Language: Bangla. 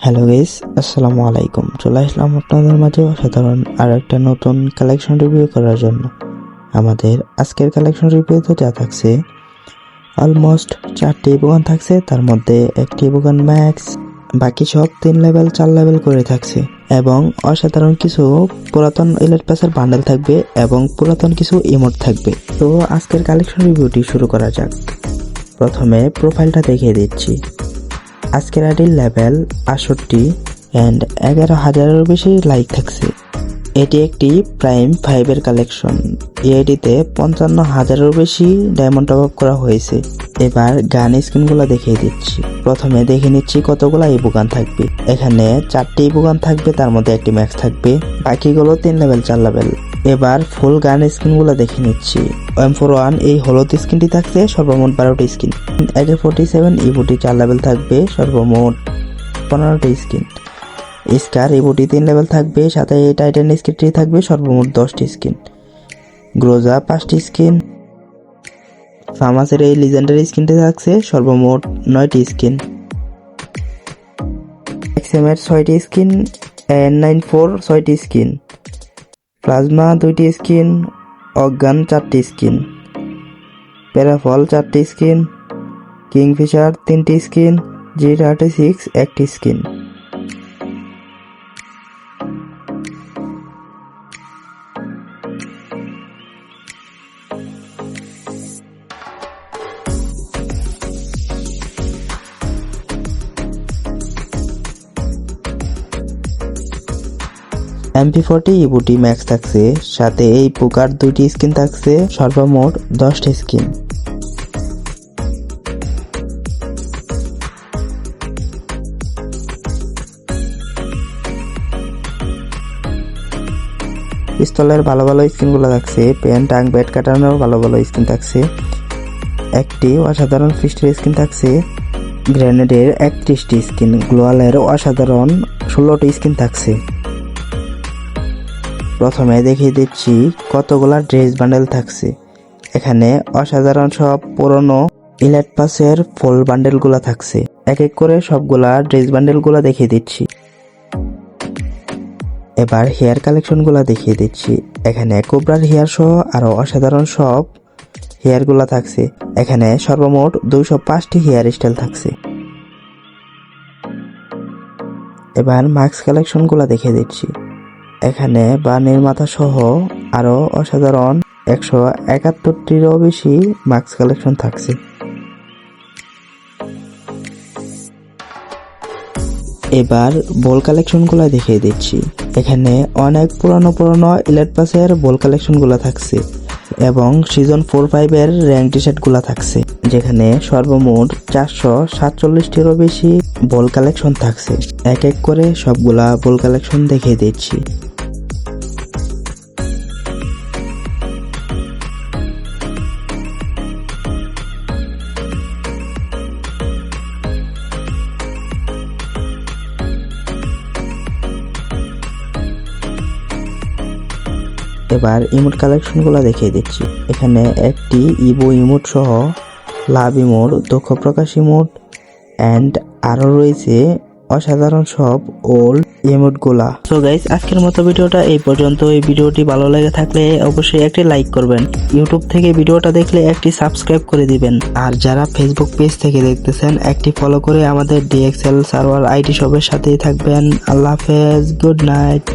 হ্যালো গেস আসসালামু আলাইকুম। চলে আসলাম আপনাদের মাঝে অসাধারণ আর একটা নতুন কালেকশন রিভিউ করার জন্য। আমাদের আজকের কালেকশন রিভিউতে যা থাকছে অলমোস্ট চারটি বুগান থাকছে, তার মধ্যে একটি বুগান ম্যাক্স বাকি সব তিন লেভেল চার লেভেল করে থাকছে। এবং অসাধারণ কিছু পুরাতন ইলেট পাসের বান্ডেল থাকবে এবং পুরাতন কিছু ইমোট থাকবে। তো আজকের কালেকশন রিভিউটি শুরু করা যাক। প্রথমে প্রোফাইলটা দেখিয়ে দিচ্ছি। আজকের আইডির লেভেল আষট্টি অ্যান্ড এগারো হাজারেরও বেশি লাইক থাকছে। এটি একটি প্রাইম ফাইভের কালেকশন এই পঞ্চান্ন হাজারেরও বেশি ডায়মন্ড টপ আপ করা হয়েছে। এবার গান স্ক্রিনগুলো দেখিয়ে দিচ্ছি। প্রথমে দেখে নিচ্ছি কতগুলো ইবুগান থাকবে। এখানে চারটি ইবুগান থাকবে, তার মধ্যে একটি ম্যাক্স থাকবে। বাকিগুলো তিন লেভেল চার লেভেল এবার ফুল গান স্ক্রিনগুলো দেখে নিচ্ছি। এম ফোর ওয়ান এই হলুদ স্ক্রিনটি থাকছে সর্বমোট বারোটি স্ক্রিন। একে ফোর্টি সেভেন ইবুটি চার লেভেল থাকবে সর্বমোট পনেরোটি স্ক্রিন। স্কার ইবুটি তিন লেভেল থাকবে, সাথে এই টাইটান স্ক্রিনটি থাকবে সর্বমোট দশটি স্ক্রিন। গ্রোজা পাঁচটি স্ক্রিন। ফার্মাসের এই লিজেন্ডারি স্ক্রিনটি থাকছে সর্বমোট নয়টি স্ক্রিন। এক্সএমের ছয়টি স্ক্রিন। এন নাইন ফোর ছয়টি স্ক্রিন। প্লাজমা দুইটি স্কিন, অজ্ঞান চারটি স্কিন, প্যারাফল চারটি স্কিন, কিংফিশার তিনটি স্কিন জি থার্টি সিক্স একটি স্কিন। এমপি ফোরটি ইবুটি ম্যাক্স থাকছে, সাথে এই পোকার দুইটি স্কিন থাকছে, সর্বমোট দশটি স্কিন পিস্তলের ভালো ভালো স্কিনগুলো থাকছে, পেন, টাং, ব্যাট কাটানোর ভালো ভালো স্কিন থাকছে। একটি অসাধারণ ফিস্টের স্কিন থাকছে গ্রেনেডের একত্রিশটি স্কিন গ্লোয়ালের অসাধারণ ষোলোটি স্কিন থাকছে। প্রথমে দেখিয়ে দিচ্ছি কতগুলা ড্রেস বান্ডেল থাকছে। এখানে অসাধারণ সব পুরনো ইলাইট পাসের ফুল বান্ডেলগুলো থাকছে। এক এক করে সবগুলা ড্রেস বান্ডেলগুলো দেখিয়ে দিচ্ছি। এবার হেয়ার কালেকশনগুলো দেখিয়ে দিচ্ছি। এখানে কোবরার হেয়ার সহ আরও অসাধারণ সব হেয়ারগুলো থাকছে। এখানে সর্বমোট দুইশো পাঁচটি হেয়ার স্টাইল থাকছে। এবার মাস্ক কালেকশনগুলো দেখিয়ে দিচ্ছি। এখানে বানের মাথা সহ আরও অসাধারণ একশো একাত্তরটিরও বেশি মাস্ক কালেকশন থাকছে। এবার বল কালেকশনগুলো দেখিয়ে দিচ্ছি। এখানে অনেক পুরনো পুরনো ইলেট পাসের বল কালেকশনগুলো থাকছে এবং সিজন ফোর ফাইভের র্যাঙ্ক টি শার্টগুলো থাকছে। যেখানে সর্বমোট চারশো সাতচল্লিশটিরও বেশি বল কালেকশন থাকছে। এক এক করে সবগুলা বল কালেকশন দেখিয়ে দিচ্ছি। এবার ইমোট কালেকশনগুলো দেখিয়ে দিচ্ছি। এখানে একটি ইবো ইমোট সহ লাভ ইমোট দক্ষ প্রকাশ ইমোট অ্যান্ড আরও রয়েছে অসাধারণ সব ওল্ড ইমোটগুলা সো গাইস আজকের মতো ভিডিওটা এই পর্যন্ত। এই ভিডিওটি ভালো লেগে থাকলে অবশ্যই একটি লাইক করবেন। ইউটিউব থেকে ভিডিওটা দেখলে একটি সাবস্ক্রাইব করে দিবেন। আর যারা ফেসবুক পেজ থেকে দেখতেছেন, একটি ফলো করে আমাদের ডিএক্সএল সার্ভার আইডি সবের সাথেই থাকবেন। আল্লাহ হাফেজ গুড নাইট